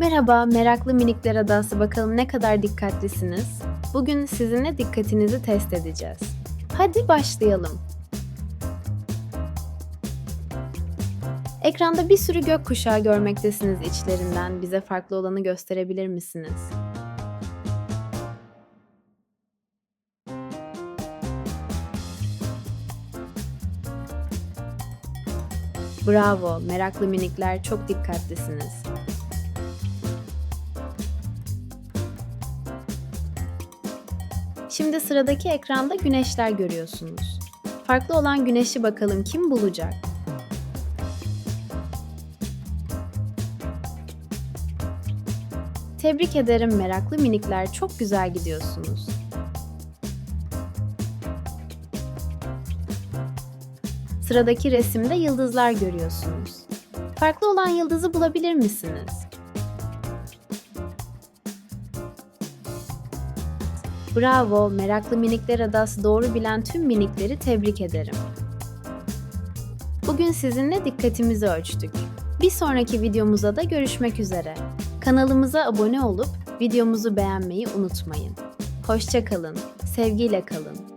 Merhaba, meraklı minikler adası bakalım ne kadar dikkatlisiniz? Bugün sizinle dikkatinizi test edeceğiz. Hadi başlayalım. Ekranda bir sürü gökkuşağı görmektesiniz içlerinden. Bize farklı olanı gösterebilir misiniz? Bravo, meraklı minikler çok dikkatlisiniz. Şimdi sıradaki ekranda güneşler görüyorsunuz. Farklı olan güneşi bakalım kim bulacak? Tebrik ederim meraklı minikler, çok güzel gidiyorsunuz. Sıradaki resimde yıldızlar görüyorsunuz. Farklı olan yıldızı bulabilir misiniz? Bravo, meraklı minikler adası doğru bilen tüm minikleri tebrik ederim. Bugün sizinle dikkatimizi ölçtük. Bir sonraki videomuzda da görüşmek üzere. Kanalımıza abone olup videomuzu beğenmeyi unutmayın. Hoşça kalın, sevgiyle kalın.